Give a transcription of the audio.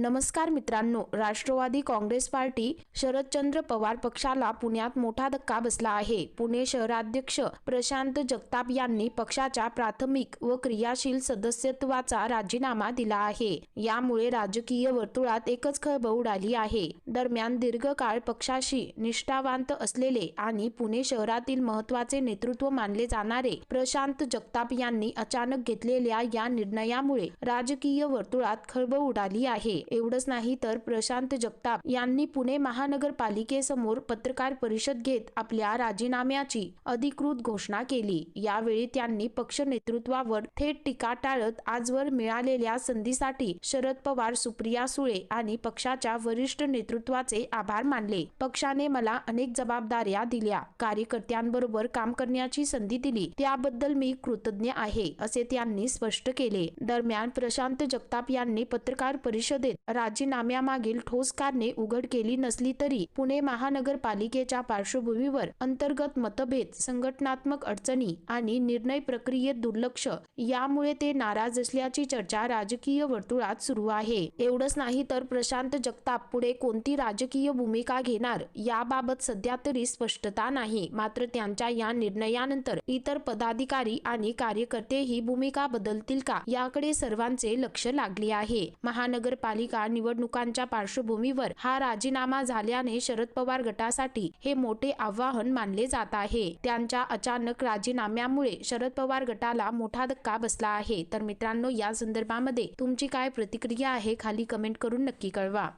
नमस्कार मित्रांनो राष्ट्रवादी काँग्रेस पार्टी शरदचंद्र पवार पक्षाला पुण्यात मोठा धक्का बसला आहे. पुणे शहराध्यक्ष प्रशांत जगताप यांनी पक्षाच्या प्राथमिक व क्रियाशील सदस्यत्वाचा राजीनामा दिला आहे. यामुळे राजकीय वर्तुळात एकच खळबळ उडाली आहे. दरम्यान दीर्घकाळ पक्षाशी निष्ठावांत असलेले आणि पुणे शहरातील महत्त्वाचे नेतृत्व मानले जाणारे प्रशांत जगताप यांनी अचानक घेतलेल्या या निर्णयामुळे राजकीय वर्तुळात खळबळ उडाली आहे. एवढंच नाही तर प्रशांत जगताप यांनी पुणे महानगरपालिकेसमोर पत्रकार परिषद घेत आपल्या राजीनाम्याची अधिकृत घोषणा केली. यावेळी त्यांनी पक्ष नेतृत्वावर थेट टीका टाळत आजवर मिळालेल्या संधीसाठी शरद पवार सुप्रिया सुळे आणि पक्षाच्या वरिष्ठ नेतृत्वाचे आभार मानले. पक्षाने मला अनेक जबाबदाऱ्या दिल्या. कार्यकर्त्यांबरोबर काम करण्याची संधी दिली. त्याबद्दल मी कृतज्ञ आहे असे त्यांनी स्पष्ट केले. दरम्यान प्रशांत जगताप यांनी पत्रकार परिषदेत राजीनाम्यामागील ठोस कारणे उघड केली नसली तरी पुणे महानगरपालिकेच्या पार्श्वभूमीवर अंतर्गत मतभेद संघटनात्मक अडचणी आणि निर्णय प्रक्रियेत दुर्लक्ष यामुळे ते नाराज असल्याची चर्चा राजकीय वर्तुळात सुरू आहे. एवढंच नाही तर प्रशांत जगताप पुढे कोणती राजकीय भूमिका घेणार याबाबत सध्या तरी स्पष्टता नाही. मात्र त्यांच्या या निर्णयानंतर इतर पदाधिकारी आणि कार्यकर्ते ही भूमिका बदलतील का याकडे सर्वांचे लक्ष लागले आहे. महानगरपालिका निवडणुकांच्या पार्श्वभूमीवर हा राजीनामा झाल्याने शरद पवार गटासाठी हे मोठे आव्हान मानले जात आहे. त्यांच्या अचानक राजीनाम्यामुळे शरद पवार गटाला मोठा धक्का बसला आहे. तर मित्रांनो या संदर्भामध्ये तुमची काय प्रतिक्रिया आहे खाली कमेंट करून नक्की कळवा.